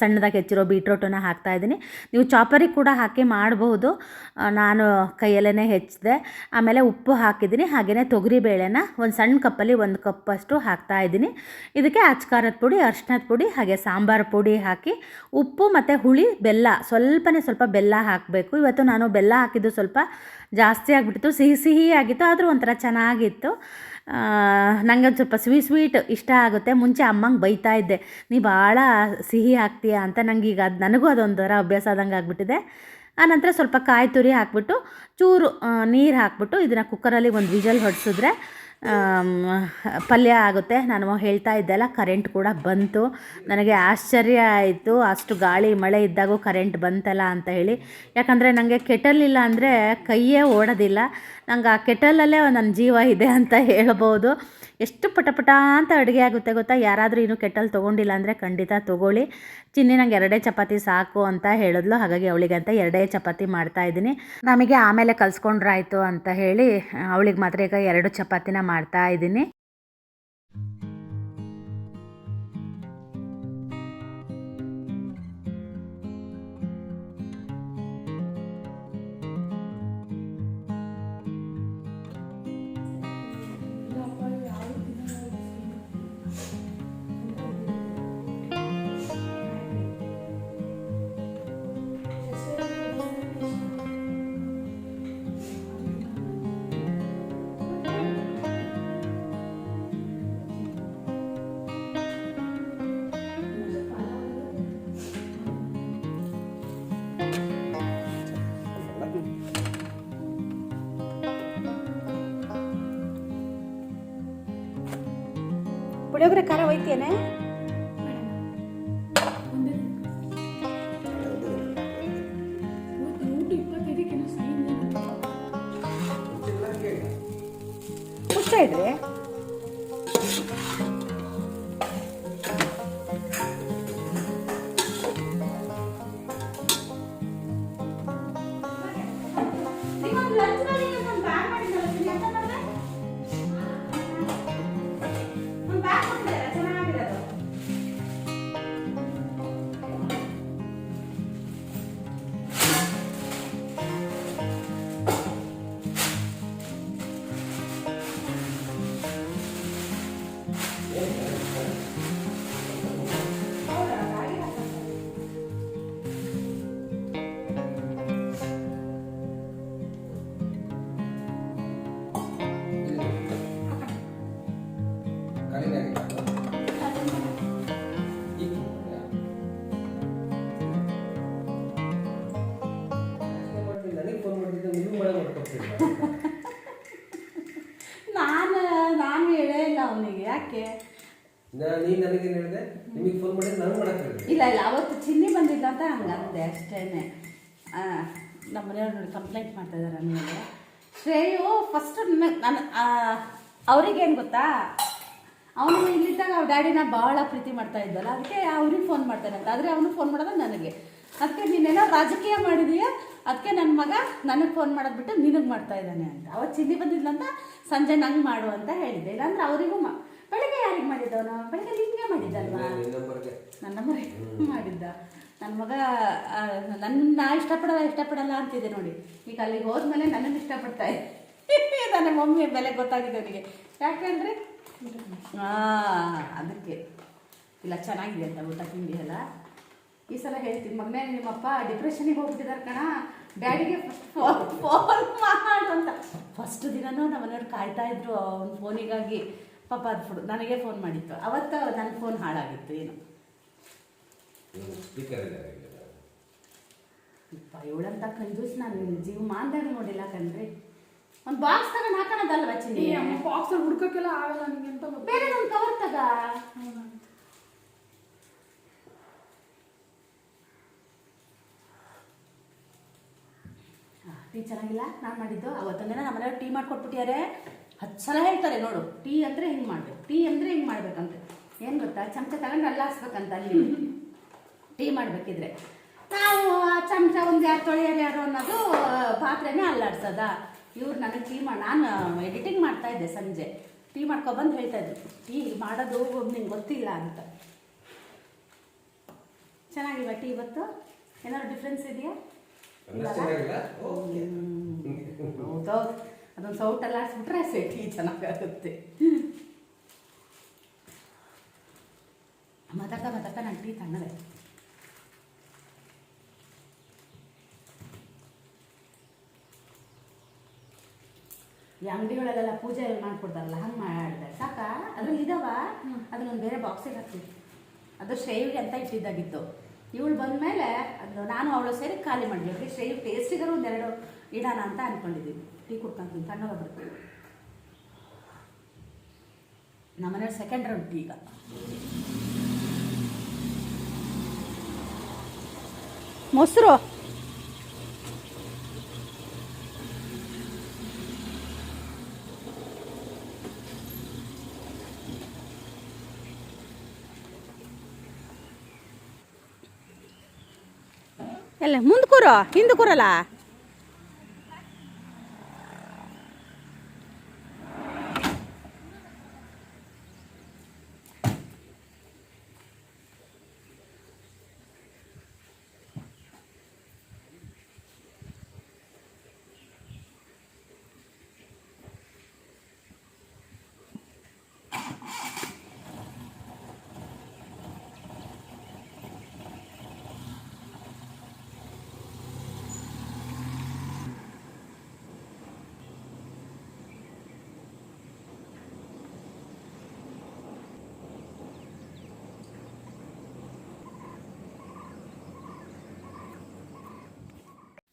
Speaker 1: ಸಣ್ಣದಾಗಿ ಹೆಚ್ಚಿರೋ ಬೀಟ್ರೋಟನ್ನು ಹಾಕ್ತಾ ಇದ್ದೀನಿ. ನೀವು ಚಾಪರಿಗೆ ಕೂಡ ಹಾಕಿ ಮಾಡಬಹುದು. ನಾನು ಕೈಯಲ್ಲೇ ಹೆಚ್ಚಿದೆ. ಆಮೇಲೆ ಉಪ್ಪು ಹಾಕಿದ್ದೀನಿ. ಹಾಗೆಯೇ ತೊಗರಿಬೇಳೆನ ಒಂದು ಸಣ್ಣ ಕಪ್ಪಲ್ಲಿ ಒಂದು ಕಪ್ಪಷ್ಟು ಹಾಕ್ತಾ ಇದ್ದೀನಿ. ಇದಕ್ಕೆ ಅಚ್ಕಾರದ ಪುಡಿ ಅರ್ಶಿನದ ಪುಡಿ, ಹಾಗೆ ಸಾಂಬಾರು ಪುಡಿ ಹಾಕಿ ಉಪ್ಪು ಮತ್ತು ಹುಳಿ, ಬೆಲ್ಲ. ಸ್ವಲ್ಪನೇ ಸ್ವಲ್ಪ ಬೆಲ್ಲ ಹಾಕಬೇಕು. ಇವತ್ತು ನಾನು ಬೆಲ್ಲ ಹಾಕಿದ್ದು ಸ್ವಲ್ಪ ಜಾಸ್ತಿ ಆಗಿಬಿಟ್ಟಿತ್ತು. ಸಿಹಿ ಸಿಹಿ ಆಗಿತ್ತು. ಆದರೂ ಒಂಥರ ಚೆನ್ನಾಗಿತ್ತು. ನನಗೆ ಒಂದು ಸ್ವಲ್ಪ ಸ್ವೀಟ್ ಸ್ವೀಟ್ ಇಷ್ಟ ಆಗುತ್ತೆ. ಮುಂಚೆ ಅಮ್ಮಂಗೆ ಬೈತಾ ಇದ್ದೆ, ನೀ ಭಾಳ ಸಿಹಿ ಹಾಕ್ತೀಯ ಅಂತ ನಂಗೆ ಈಗ ಅದು, ನನಗೂ ಅದೊಂಥರ ಅಭ್ಯಾಸ ಆದಂಗೆ ಆಗಿಬಿಟ್ಟಿದೆ. ಆನಂತರ ಸ್ವಲ್ಪ ಕಾಯಿ ತುರಿ ಹಾಕ್ಬಿಟ್ಟು, ಚೂರು ನೀರು ಹಾಕ್ಬಿಟ್ಟು ಇದನ್ನು ಕುಕ್ಕರಲ್ಲಿ ಒಂದು ವಿಜಲ್ ಹೊಡೆಸಿದ್ರೆ ಪಲ್ಯ ಆಗುತ್ತೆ. ನಾನು ಹೇಳ್ತಾ ಇದ್ದೆಲ್ಲ ಕರೆಂಟ್ ಕೂಡ ಬಂತು. ನನಗೆ ಆಶ್ಚರ್ಯ ಆಯಿತು, ಅಷ್ಟು ಗಾಳಿ, ಮಳೆ ಇದ್ದಾಗೂ ಕರೆಂಟ್ ಬಂತಲ್ಲ ಅಂತ ಹೇಳಿ. ಯಾಕಂದರೆ ನನಗೆ ಕೆಟಲ್ ಇಲ್ಲ ಅಂದರೆ ಕೈಯೇ ಓಡೋದಿಲ್ಲ. ನಂಗೆ ಆ ಕೆಟಲಲ್ಲೇ ನನ್ನ ಜೀವ ಇದೆ ಅಂತ ಹೇಳ್ಬೋದು. ಎಷ್ಟು ಪಟಪಟ ಅಂತ ಅಡುಗೆ ಆಗುತ್ತೆ ಗೊತ್ತಾ? ಯಾರಾದರೂ ಇನ್ನೂ ಕೆಟಲ್ ತೊಗೊಂಡಿಲ್ಲ ಅಂದರೆ ಖಂಡಿತ ತೊಗೊಳ್ಳಿ. ಚಿನ್ನಿ ನಂಗೆ ಎರಡೇ ಚಪಾತಿ ಸಾಕು ಅಂತ ಹೇಳಿದ್ಲು. ಹಾಗಾಗಿ ಅವಳಿಗೆ ಅಂತ ಎರಡೇ ಚಪಾತಿ ಮಾಡ್ತಾ ಇದ್ದೀನಿ. ನಮಗೆ ಆಮೇಲೆ ಕಲ್ಸ್ಕೊಂಡ್ರಾಯ್ತು ಅಂತ ಹೇಳಿ ಅವಳಿಗೆ ಮಾತ್ರ ಈಗ ಎರಡು ಚಪಾತಿನ ಮಾಡ್ತಾ ಇದ್ದೀನಿ. ಪುಳಿಯೋಗರೆ ಖಾರ ಒಯ್ತೇನೆ ಇಷ್ಟ ಇಡ್ರಿ ನಮ್ಮ ಮನೆಯವ್ರು ನೋಡಿ ಕಂಪ್ಲೇಂಟ್ ಮಾಡ್ತಾ ಇದ್ದಾರೆ ಮೇಲೆ ಶ್ರೇಯು ಫಸ್ಟ್ ನಾನು ಅವ್ರಿಗೇನು ಗೊತ್ತಾ? ಅವನು ಇಲ್ಲಿದ್ದಾಗ ಅವ್ರ ಡ್ಯಾಡಿನ ಭಾಳ ಪ್ರೀತಿ ಮಾಡ್ತಾ ಇದ್ದಲ್ಲ. ಅದಕ್ಕೆ ಅವ್ರಿಗೆ ಫೋನ್ ಮಾಡ್ತಾನೆ ಅಂತ. ಆದರೆ ಅವನು ಫೋನ್ ಮಾಡೋದು ನನಗೆ. ಅದಕ್ಕೆ ನೀನೇನೋ ರಾಜಕೀಯ ಮಾಡಿದೀಯ. ಅದಕ್ಕೆ ನನ್ನ ಮಗ ನನಗೆ ಫೋನ್ ಮಾಡೋದು ಬಿಟ್ಟು ನಿನಗೆ ಮಾಡ್ತಾ ಇದ್ದಾನೆ ಅಂತ. ಅವತ್ತು ಚಿನ್ನಿ ಬಂದಿದ್ಲಂತ ಸಂಜೆ ನಂಗೆ ಮಾಡು ಅಂತ ಹೇಳಿದ್ದೆ. ಇಲ್ಲಾಂದ್ರೆ ಅವರಿಗೂ ಮಾ ಬೆಳಿಗ್ಗೆ ಯಾರಿಗೆ ಮಾಡಿದ್ದವನು? ಬೆಳಿಗ್ಗೆ ನಿಮಗೆ ಮಾಡಿದ್ದಲ್ವಾ?
Speaker 3: ನನ್ನ
Speaker 1: ಮನೆ ಮಾಡಿದ್ದ. ನನ್ನ ಮಗ ನನ್ನ ಇಷ್ಟಪಡಲ್ಲ ಇಷ್ಟಪಡಲ್ಲ ಅಂತಿದೆ ನೋಡಿ. ಈಗ ಅಲ್ಲಿಗೆ ಹೋದ್ಮೇಲೆ ನನ್ನನ್ನು ಇಷ್ಟಪಡ್ತಾ ಇದೆ. ನನ್ನ ಮಮ್ಮಿ ಬೆಲೆ ಗೊತ್ತಾಗಿದೆ ಅವನಿಗೆ ಅಂದರೆ ಹಾಂ ಅದಕ್ಕೆ. ಇಲ್ಲ, ಚೆನ್ನಾಗಿದೆ ಅಂತ ಊಟ, ತಿಂಡಿ ಎಲ್ಲ. ಈ ಸಲ ಹೇಳ್ತೀನಿ. ಮಗನೇ, ನಿಮ್ಮಪ್ಪ ಡಿಪ್ರೆಷನಿಗೆ ಹೋಗ್ಬಿಟ್ಟಿದ್ದಾರೆ ಕಣ. ಡ್ಯಾಡಿಗೆ ಫಸ್ಟ್ ಫೋನ್ ಮಾಡು ಅಂತ. ಫಸ್ಟ್ ದಿನನೂ ನಮ್ಮ ಮನೆಯವ್ರು ಕಾಯ್ತಾ ಇದ್ರು, ಅವ್ನ ಫೋನಿಗಾಗಿ ಪಾಪ ಅದು ನನಗೆ ಫೋನ್ ಮಾಡಿತ್ತು. ಅವತ್ತು ನನ್ನ ಫೋನ್ ಹಾಳಾಗಿತ್ತು, ಏನು.
Speaker 3: ಸ್ಪೀಕರ್ ಇಲ್ಲ
Speaker 1: ಇಪ್ಪ ಇವಳಂತ ಕಂಜೂಸ್ ನಾನು ಜೀವ ಮಾನ್ದಾಗ ನೋಡಿಲ್ಲ ಕಣ್ರಿ. ಒಂದು ಬಾಕ್ಸ್ ತಗೊಂಡು ಹಾಕೋಣದಲ್ವ ಚಿನ್ನಿ?
Speaker 4: ಬಾಕ್ಸ್ ಹುಡ್ಕಕ್ಕೆಲ್ಲ ಆಗಲ್ಲ ನನಗೆ ಅಂತ
Speaker 1: ಬೇರೆ ಒಂದು ಕವರ್ ತಗ. ಟೀ ಚೆನ್ನಾಗಿಲ್ಲ? ನಾನು ಮಾಡಿದ್ದು? ಅವತ್ತೊಂದಿನ ನಮ್ಮ ಮನೆಯವ್ರು ಟೀ ಮಾಡ್ಕೊಟ್ಬಿಟ್ಟಿದ್ದಾರೆ ಹತ್ತು ಸಲ ಹೇಳ್ತಾರೆ ನೋಡು ಟೀ ಅಂದರೆ ಹಿಂಗೆ ಮಾಡಬೇಕು ಟೀ ಅಂದರೆ ಹಿಂಗೆ ಮಾಡ್ಬೇಕಂತ. ಏನು ಗೊತ್ತಾ? ಚಮಚ ತಗೊಂಡು ಅಲ್ಲಾಡ್ಸ್ಬೇಕಂತ ಅಲ್ಲಿ. ಟೀ ಮಾಡಬೇಕಿದ್ರೆ. ನಾವು ಆ ಚಮಚ ಒಂದು ಯಾರು ತೊಳೆಯೋರು ಯಾರು ಅನ್ನೋದು ಪಾತ್ರೆನೇ ಅಲ್ಲಾಡ್ಸೋದ? ಇವ್ರು ನನಗೆ ಟೀ ಮಾಡಿ ನಾನು ಎಡಿಟಿಂಗ್ ಮಾಡ್ತಾ ಇದ್ದೆ ಸಂಜೆ. ಟೀ ಮಾಡ್ಕೊಬಂದು ಹೇಳ್ತಾ ಇದ್ದೆ ಟೀ ಮಾಡೋದು ನಿಂಗೆ ಗೊತ್ತಿಲ್ಲ ಅಂತ. ಚೆನ್ನಾಗಿಲ್ವಾ ಟೀ ಇವತ್ತು? ಏನಾದ್ರು ಡಿಫ್ರೆನ್ಸ್ ಇದೆಯಾ?
Speaker 3: ಚೆನ್ನಾಗಿಲ್ಲ.
Speaker 1: ಹೌದೌದು ಅದೊಂದು ಸೌಟ್ ಎಲ್ಲ ಆಡಿಸ್ಬಿಟ್ರೆ ಸೇ ಟೀ ಚೆನ್ನಾಗಾಗುತ್ತೆ. ಮಾತಾಡ್ತಾ ಮಾತಾಡ್ತಾ ನಾನು ಟೀ ತಣ್ಣದೆ ಈ ಅಂಗಡಿಗಳಲ್ಲೆಲ್ಲ ಪೂಜೆ ಮಾಡ್ಕೊಡ್ತಾರಲ್ಲ ಹಂಗೆ ಮಾಡಿದೆ ಸಾಕಾ? ಅದ್ರಲ್ಲಿ ಇದಾವ? ಅದನ್ನೊಂದು ಬೇರೆ ಬಾಕ್ಸಿಗೆ ಹಾಕ್ತೀವಿ ಅದು ಶ್ರೇಯುಗೆ ಅಂತ ಇಟ್ಟಿದ್ದಾಗಿತ್ತು. ಇವಳು ಬಂದಮೇಲೆ ಅದು ನಾನು ಅವಳು ಸೇರಿ ಖಾಲಿ ಮಾಡಿದ್ವಿ. ಶ್ರೇವ್ ಟೇಸ್ಟಿಗಾರು ಒಂದೆರಡು ಇಡೋಣ ಅಂತ ಅಂದ್ಕೊಂಡಿದ್ದೀವಿ ಟೀ ಕುಡ್ಕೊಂತೀನಿ ತಣ್ಣಗೆ ಬರ್ತೀವಿ ನಮ್ಮನೇಲಿ ಸೆಕೆಂಡ್ ರೌಂಡ್ ಟೀ ಈಗ. ಮೊಸರು. ಎಲ್ಲ ಮುಂದೆ ಕೂರೋ ಹಿಂದೆ ಕೂರಲ್ಲ?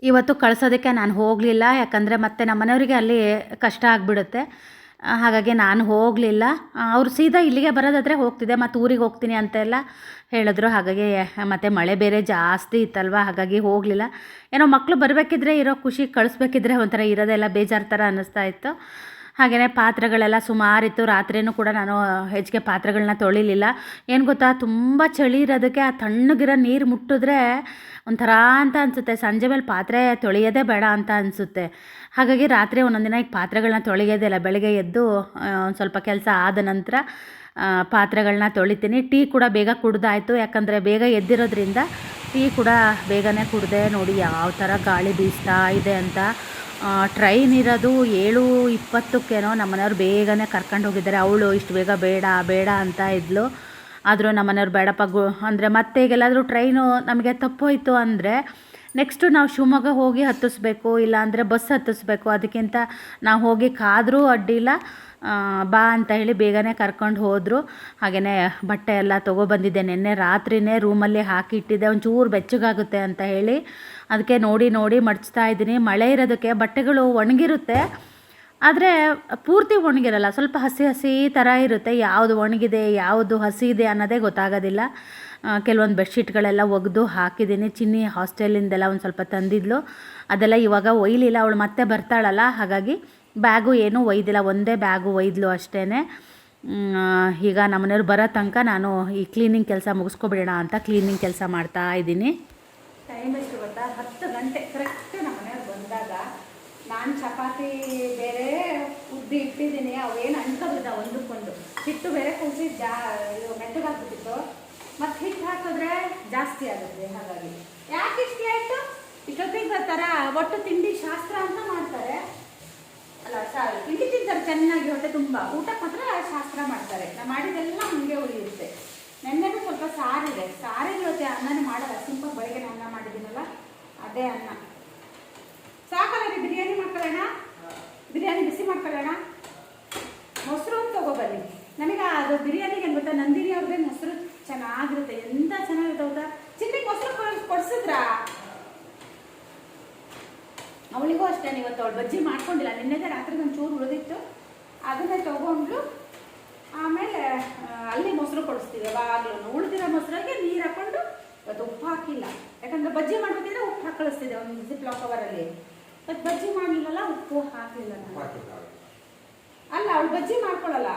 Speaker 1: ಇವತ್ತು ಕಳಿಸೋದಕ್ಕೆ ನಾನು ಹೋಗಲಿಲ್ಲ, ಯಾಕಂದರೆ ಮತ್ತೆ ನಮ್ಮ ಮನೆಯವರಿಗೆ ಅಲ್ಲಿ ಕಷ್ಟ ಆಗಿಬಿಡುತ್ತೆ. ಹಾಗಾಗಿ ನಾನು ಹೋಗಲಿಲ್ಲ. ಅವರು ಸೀದಾ ಇಲ್ಲಿಗೆ ಬರೋದಾದರೆ ಹೋಗ್ತಿದ್ದೆ, ಮತ್ತು ಊರಿಗೆ ಹೋಗ್ತೀನಿ ಅಂತೆಲ್ಲ ಹೇಳಿದ್ರು. ಹಾಗಾಗಿ ಮತ್ತು ಮಳೆ ಬೇರೆ ಜಾಸ್ತಿ ಇತ್ತಲ್ವ, ಹಾಗಾಗಿ ಹೋಗಲಿಲ್ಲ. ಏನೋ ಮಕ್ಕಳು ಬರಬೇಕಿದ್ರೆ ಇರೋ ಖುಷಿ, ಕಳಿಸ್ಬೇಕಿದ್ರೆ ಒಂಥರ ಇರೋದೆಲ್ಲ ಬೇಜಾರು ಥರ ಅನ್ನಿಸ್ತಾ ಇತ್ತು. ಹಾಗೆಯೇ ಪಾತ್ರೆಗಳೆಲ್ಲ ಸುಮಾರಿತ್ತು. ರಾತ್ರಿಯೂ ಕೂಡ ನಾನು ಹೆಚ್ಚಿಗೆ ಪಾತ್ರೆಗಳನ್ನ ತೊಳಿಲಿಲ್ಲ. ಏನು ಗೊತ್ತಾ? ತುಂಬ ಚಳಿ ಇರೋದಕ್ಕೆ ಆ ತಣ್ಣಗಿರೋ ನೀರು ಮುಟ್ಟಿದ್ರೆ ಒಂಥರ ಅಂತ ಅನಿಸುತ್ತೆ. ಸಂಜೆ ಮೇಲೆ ಪಾತ್ರೆ ತೊಳೆಯೋದೇ ಬೇಡ ಅಂತ ಅನಿಸುತ್ತೆ. ಹಾಗಾಗಿ ರಾತ್ರಿ ಒಂದೊಂದು ದಿನ ಈಗ ಪಾತ್ರೆಗಳನ್ನ ತೊಳೆಯೋದೇ ಇಲ್ಲ. ಬೆಳಗ್ಗೆ ಎದ್ದು ಒಂದು ಸ್ವಲ್ಪ ಕೆಲಸ ಆದ ನಂತರ ಪಾತ್ರೆಗಳನ್ನ ತೊಳಿತೀನಿ. ಟೀ ಕೂಡ ಬೇಗ ಕುಡ್ದಾಯಿತು. ಯಾಕಂದರೆ ಬೇಗ ಎದ್ದಿರೋದ್ರಿಂದ ಟೀ ಕೂಡ ಬೇಗನೆ ಕುಡ್ದೆ ನೋಡಿ ಯಾವ ಥರ ಗಾಳಿ ಬೀಸ್ತಾ ಇದೆ ಅಂತ ಟ್ರೈನ್ ಇರೋದು ಏಳು ಇಪ್ಪತ್ತಕ್ಕೇನೋ ನಮ್ಮ ಮನೆಯವ್ರು ಬೇಗನೆ ಕರ್ಕೊಂಡು ಹೋಗಿದ್ದಾರೆ. ಅವಳು ಇಷ್ಟು ಬೇಗ ಬೇಡ ಬೇಡ ಅಂತ ಇದ್ಲು. ಆದರೂ ನಮ್ಮ ಮನೆಯವ್ರು ಬೇಡಪ್ಪ ಗು, ಅಂದರೆ ಮತ್ತೆ ಈಗೆಲ್ಲಾದರೂ ಟ್ರೈನು ನಮಗೆ ತಪ್ಪೋಯ್ತು ಅಂದರೆ ನೆಕ್ಸ್ಟು ನಾವು ಶಿವಮೊಗ್ಗ ಹೋಗಿ ಹತ್ತಿಸ್ಬೇಕು, ಇಲ್ಲಾಂದರೆ ಬಸ್ ಹತ್ತಿಸ್ಬೇಕು. ಅದಕ್ಕಿಂತ ನಾವು ಹೋಗಿ ಕಾದರೂ ಅಡ್ಡಿಲ್ಲ. ಬಾ ಅಂತ ಹೇಳಿ ಬೇಗನೆ ಕರ್ಕೊಂಡು ಹೋದರು. ಹಾಗೆಯೇ ಬಟ್ಟೆ ಎಲ್ಲ ತೊಗೊಬಂದಿದ್ದೆ ನಿನ್ನೆ ರಾತ್ರಿನೇ ರೂಮಲ್ಲಿ ಹಾಕಿಟ್ಟಿದ್ದೆ ಒಂಚೂರು ಬೆಚ್ಚಗಾಗುತ್ತೆ ಅಂತ ಹೇಳಿ. ಅದಕ್ಕೆ ನೋಡಿ ನೋಡಿ ಮಡಚ್ತಾ ಇದ್ದೀನಿ. ಮಳೆ ಇರೋದಕ್ಕೆ ಬಟ್ಟೆಗಳು ಒಣಗಿರುತ್ತೆ. ಆದರೆ ಪೂರ್ತಿ ಒಣಗಿರಲ್ಲ, ಸ್ವಲ್ಪ ಹಸಿ ಹಸಿ ಥರ ಇರುತ್ತೆ. ಯಾವುದು ಒಣಗಿದೆ, ಯಾವುದು ಹಸಿ ಇದೆ ಅನ್ನೋದೇ ಗೊತ್ತಾಗೋದಿಲ್ಲ. ಕೆಲವೊಂದು ಬೆಡ್ಶೀಟ್ಗಳೆಲ್ಲ ಒಗೆದು ಹಾಕಿದ್ದೀನಿ. ಚಿನ್ನಿ ಹಾಸ್ಟೆಲಿಂದೆಲ್ಲ ಒಂದು ಸ್ವಲ್ಪ ತಂದಿದ್ಲು. ಅದೆಲ್ಲ ಇವಾಗ ಒಯ್ಲಿಲ್ಲ. ಅವಳು ಮತ್ತೆ ಬರ್ತಾಳಲ್ಲ. ಹಾಗಾಗಿ ಬ್ಯಾಗು ಏನೂ ಒಯ್ದಿಲ್ಲ. ಒಂದೇ ಬ್ಯಾಗು ಒಯ್ದ್ಲು ಅಷ್ಟೇ ಈಗ ನಮ್ಮನೆಯವ್ರು ಬರೋ ತನಕ ನಾನು ಈ ಕ್ಲೀನಿಂಗ್ ಕೆಲಸ ಮುಗಿಸ್ಕೊಬಿಡೋಣ ಅಂತ ಕ್ಲೀನಿಂಗ್ ಕೆಲಸ ಮಾಡ್ತಾ ಇದ್ದೀನಿ. ಟೈಮ್ ಎಷ್ಟು ಗೊತ್ತಾ? ಹತ್ತು ಗಂಟೆ ಕರೆಕ್ಟ್ ನಮ್ಮ ಮನೆಯವ್ರು ಬಂದಾಗ ನಾನು ಚಪಾತಿ ಬೇರೆ ಉದ್ದಿ ಇಟ್ಟಿದ್ದೀನಿ ಅವೇನು ಅಂಟ್ಕೊಂಡಿದ್ದ ಒಂದಕ್ಕೊಂದು. ಹಿಟ್ಟು ಬೇರೆ ಕಲಸಿ ಜಾ, ಇದು ಮೆತ್ತಗಾಗ್ಬಿಟ್ಟಿತ್ತು ಮತ್ತು ಹಿಟ್ಟು ಹಾಕಿದ್ರೆ ಜಾಸ್ತಿ ಆಗುತ್ತೆ ಹಾಗಾಗಿ. ಯಾಕೆ ಇಷ್ಟು ಲೇಟು ಇಷ್ಟೊತ್ತಿಗೆ ಬರ್ತಾರ? ಒಟ್ಟು ತಿಂಡಿ ಶಾಸ್ತ್ರ ಅಂತ ಮಾಡ್ತಾರೆ. ಅಲ್ಲ ಸಾರಿ ತಿಂಡಿ ತಿಂತಾರೆ ಚೆನ್ನಾಗಿ, ಹೊಟ್ಟೆ ತುಂಬ. ಊಟಕ್ಕೆ ಮಾತ್ರ ಶಾಸ್ತ್ರ ಮಾಡ್ತಾರೆ. ನಾವು ಮಾಡಿದೆಲ್ಲ ಹಂಗೆ ಉಳಿಯುತ್ತೆ. ನೆನ್ನೆಗೂ ಸ್ವಲ್ಪ ಸಾರಿದೆ. ಸಾರಿನ ಜೊತೆ ಅನ್ನನೇ ಮಾಡಲ್ಲ. ಸಿಂಪಲ್ ಬೆಳಗ್ಗೆ ಅನ್ನ ಮಾಡಿದ್ದೀನಲ್ಲ, ಅದೇ ಅನ್ನ. ಸಾಕಲ್ಲ ಬಿರಿಯಾನಿ ಮಾಡ್ಕೊಳ್ಳೋಣ? ಬಿರಿಯಾನಿ ಬಿಸಿ ಮಾಡ್ಕೊಳ್ಳೋಣ? ಮೊಸರು ತಗೋಬನ್ನಿ ನನಗೆ ಅದು ಬಿರಿಯಾನಿಗೆ ಗೊತ್ತಾ ನಂದಿನಿ ಅವ್ರದ್ದೇ ಮೊಸರು ಚೆನ್ನಾಗಿರುತ್ತೆ. ಎಂತ ಚೆನ್ನಾಗಿರುತ್ತೆ ಹೌದಾ ಚಿನ್ನಿಗೆ ಮೊಸರು ಕೊಡ್- ಕೊಡ್ಸಿದ್ರಾ? ಅವಳಿಗೂ ಅಷ್ಟೇ ಇವತ್ತು. ಅವಳು ಬಜ್ಜಿ ಮಾಡ್ಕೊಂಡಿಲ್ಲ. ನಿನ್ನೆದೇ ರಾತ್ರಿ ಒಂದು ಚೂರು ಉಳಿದಿತ್ತು. ಅದನ್ನೇ ತಗೊಂಡ್ಲು ಆಮೇಲೆ ಅಲ್ಲಿ ಮೊಸರು ಕೊಡಿಸ್ತೀವಿ. ಯಾವಾಗಲೂ ಉಳಿದಿರೋ ಮೊಸರಾಗೆ ನೀರು ಹಾಕೊಂಡು ಇವತ್ತು ಉಪ್ಪು ಹಾಕಿಲ್ಲ. ಯಾಕಂದ್ರೆ ಬಜ್ಜಿ ಮಾಡ್ಬೇಕಿದ್ರೆ ಉಪ್ಪು ಹಾಕಿ ಕಳಿಸ್ತಿದ್ದೆ ಒಂದು ಜಿಪ್ ಲಾಕ್ ಅವರಲ್ಲಿ ಇವತ್ತು ಬಜ್ಜಿ ಮಾಡಲಿಲ್ಲಲ್ಲ ಉಪ್ಪು ಹಾಕಲಿಲ್ಲ ಅಲ್ಲ ಅವಳು ಬಜ್ಜಿ ಮಾಡ್ಕೊಳ್ಳಲ್ಲ.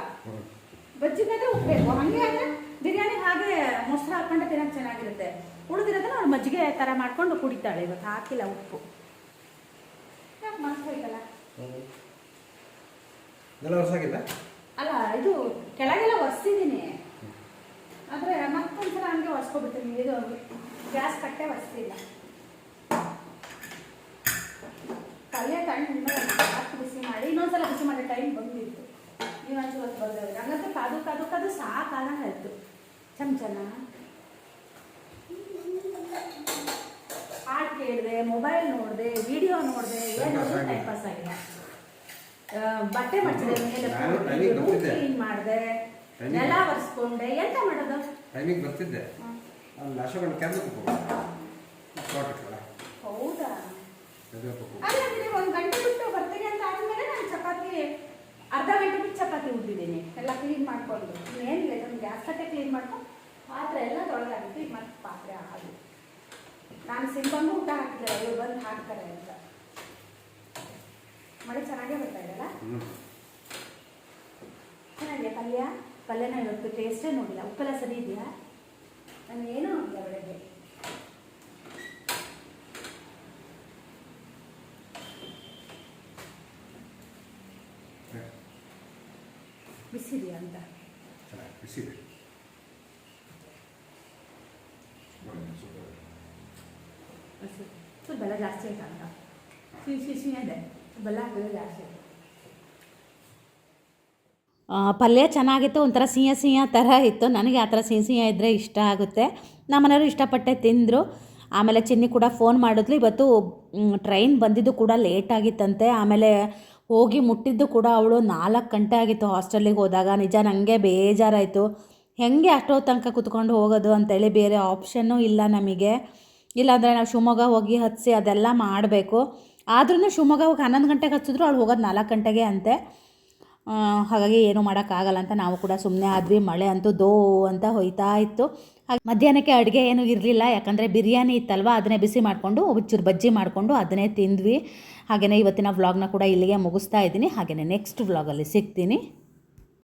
Speaker 1: ಬಜ್ಜಿಗಾದ್ರೆ ಉಪ್ಪು ಬೇಕು. ಹಂಗೆ ಆದ್ರೆ ಬಿರಿಯಾನಿ ಹಾಗೆ ಮೊಸರು ಹಾಕೊಂಡೆ ತಿನ್ನೋಕೆ ಚೆನ್ನಾಗಿರುತ್ತೆ. ಉಳಿದಿರೋದನ್ನ ಅವ್ಳು ಮಜ್ಜಿಗೆ ಥರ ಮಾಡ್ಕೊಂಡು ಕುಡಿತಾಳೆ. ಇವತ್ತು ಹಾಕಿಲ್ಲ ಉಪ್ಪು. ಯಾಕೆ
Speaker 3: ವರ್ಷ ಆಗಿಲ್ಲ?
Speaker 1: ಇದು ಕೆಳಗೆಲ್ಲ ಒರೆಸಿದ್ದೀನಿ. ಆದರೆ ಮತ್ತೊಂದ್ಸಲ ಹಂಗೆ ಒರೆಸ್ಕೊಬಿಡ್ತೀನಿ. ಇದು ಗ್ಯಾಸ್ ಕಟ್ಟೆ ಒರೆಸ್ತಿಲ್ಲ ಪಲ್ಯ ತಣ್ಣ ಹಾಕಿ ಬಿಸಿ ಮಾಡಿ ಇನ್ನೊಂದ್ಸಲ ಬಿಸಿ ಮಾಡಿ ಟೈಮ್ ಬಂದಿತ್ತು. ಇನ್ನೊಂದ್ಸಲ ಇವತ್ತು ಹಂಗಂತ ಕಾದು ಕಾದು ಕಾದು ಸಾಕಾದಂಗೆ ಆಯಿತು. ಚಮಚನ? ಹಾಡು ಕೇಳಿದೆ ಮೊಬೈಲ್ ನೋಡಿದೆ ವಿಡಿಯೋ ನೋಡಿದೆ ಏನು ಟೈಮ್ ಪಾಸ್ ಆಗಿಲ್ಲ. ಬಟ್ಟೆ ಮಡ್ಚಿದೆ. ಕ್ಲೀನ್ ಮಾಡಿದೆ. ನೆಲ ಒರೆಸ್ಕೊಂಡೆ ಎಂತ ಮಾಡೋದು?
Speaker 3: ಟೈಮಿಗೆ ಬರ್ತಿದ್ದೆ ಅಲ್ಲಿ ಅಶೋಕನ ಕ್ಯಾನ್ಸಲ್ ತೋಟಕ್ಕಲ್ಲ
Speaker 1: ಹೌದಾ. ಅಲ್ಲ ನೀವು ಒಂದು ಗಂಟೆ ಬಿಟ್ಟು ಬರ್ತೀನಿ ಅಂತ ಆದಮೇಲೆ ನಾನು ಚಪಾತಿ ಅರ್ಧ ಗಂಟೆ ಬಿಟ್ಟು ಚಪಾತಿ ಉದ್ದಿದ್ದೀನಿ ಎಲ್ಲ ಕ್ಲೀನ್ ಮಾಡ್ಕೊಂಡು. ಏನಿಲ್ಲ ಗ್ಯಾಸ್ ಕಟ್ಟೆ ಕ್ಲೀನ್ ಮಾಡ್ಕೊಂಡು ಪಾತ್ರೆ ಎಲ್ಲ ತೊಳೆದಾಗಿತ್ತು ಈಗ ಮತ್ತೆ ಪಾತ್ರೆ ಆದು ನಾನು ಸಿಂಪಲ್ಗೂ ಊಟ ಹಾಕಿದೆ ಅವರು ಬಂದು ಹಾಕ್ತಾರೆ ಅಂತ. ಮಳೆ ಚೆನ್ನಾಗೇ ಬರ್ತಾ ಇದೆಯಲ್ಲ? ಚೆನ್ನಾಗಿದೆ. ಪಲ್ಯ? ಪಲ್ಯನ ಇವತ್ತು ಟೇಸ್ಟೇ ನೋಡಿಲ್ಲ. ಉಪ್ಪೆಲ್ಲ ಸರಿ ಇದೆಯಾ? ನಾನು ಏನೂ ನೋಡಿಲ್ಲ ಬೆಳಗ್ಗೆ. ಬಿಸಿದೆಯಾ ಅಂತ?
Speaker 3: ಬಿಸಿದೆ.
Speaker 1: ಬಿಸಿ ಸ್ವಲ್ಪ ಬೆಲ್ಲ ಜಾಸ್ತಿ ಆಯ್ತಾ ಅಂತ? ಸಿಹಿ ಸಿಹಿ ಸಿಹಿ ಇದೆ ಪಲ್ಯ ಚೆನ್ನಾಗಿತ್ತು, ಒಂಥರ ಸಿಂಹ ಸಿಂಹ ಥರ ಇತ್ತು. ನನಗೆ ಆ ಥರ ಸಿಹಿ ಸಿಂಹ ಇದ್ದರೆ ಇಷ್ಟ ಆಗುತ್ತೆ. ನಮ್ಮನೆಯವರು ಇಷ್ಟಪಟ್ಟೆ ತಿಂದರು. ಆಮೇಲೆ ಚಿನ್ನಿ ಕೂಡ ಫೋನ್ ಮಾಡಿದ್ಲು. ಇವತ್ತು ಟ್ರೈನ್ ಬಂದಿದ್ದು ಕೂಡ ಲೇಟ್ ಆಗಿತ್ತಂತೆ. ಆಮೇಲೆ ಹೋಗಿ ಮುಟ್ಟಿದ್ದು ಕೂಡ ಅವಳು ನಾಲ್ಕು ಗಂಟೆ ಆಗಿತ್ತು ಹಾಸ್ಟೆಲಿಗೆ ಹೋದಾಗ. ನಿಜ ನನಗೆ ಬೇಜಾರಾಯಿತು. ಹೆಂಗೆ ಅಷ್ಟೋ ತನಕ ಕುತ್ಕೊಂಡು ಹೋಗೋದು ಅಂತೇಳಿ ಬೇರೆ ಆಪ್ಷನ್ನೂ ಇಲ್ಲ ನಮಗೆ. ಇಲ್ಲಾಂದರೆ ನಾವು ಶಿವಮೊಗ್ಗ ಹೋಗಿ ಹತ್ತಿಸಿ ಅದೆಲ್ಲ ಮಾಡಬೇಕು. ಆದ್ರೂ ಶಿವಮೊಗ್ಗ ಹೋಗಿ ಹನ್ನೊಂದು ಗಂಟೆಗೆ ಹಚ್ಚಿದ್ರು, ಅವಳು ಹೋಗೋದು ನಾಲ್ಕು ಗಂಟೆಗೆ ಅಂತೆ. ಹಾಗಾಗಿ ಏನೂ ಮಾಡೋಕ್ಕಾಗಲ್ಲ ಅಂತ ನಾವು ಕೂಡ ಸುಮ್ಮನೆ ಆದ್ವಿ, ಮಳೆ ಅಂತೂ ದೋ ಅಂತ ಹೋಯ್ತಾ ಇತ್ತು. ಮಧ್ಯಾಹ್ನಕ್ಕೆ ಅಡುಗೆ ಏನೂ ಇರಲಿಲ್ಲ, ಯಾಕಂದರೆ ಬಿರಿಯಾನಿ ಇತ್ತಲ್ವ, ಅದನ್ನೇ ಬಿಸಿ ಮಾಡಿಕೊಂಡು ಒಂಚೂರು ಬಜ್ಜಿ ಮಾಡಿಕೊಂಡು ಅದನ್ನೇ ತಿಂದ್ವಿ. ಹಾಗೆಯೇ ಇವತ್ತಿನ ವ್ಲಾಗ್ನ ಕೂಡ ಇಲ್ಲಿಗೆ ಮುಗಿಸ್ತಾ ಇದ್ದೀನಿ. ಹಾಗೆಯೇ ನೆಕ್ಸ್ಟ್ ವ್ಲಾಗಲ್ಲಿ ಸಿಗ್ತೀನಿ.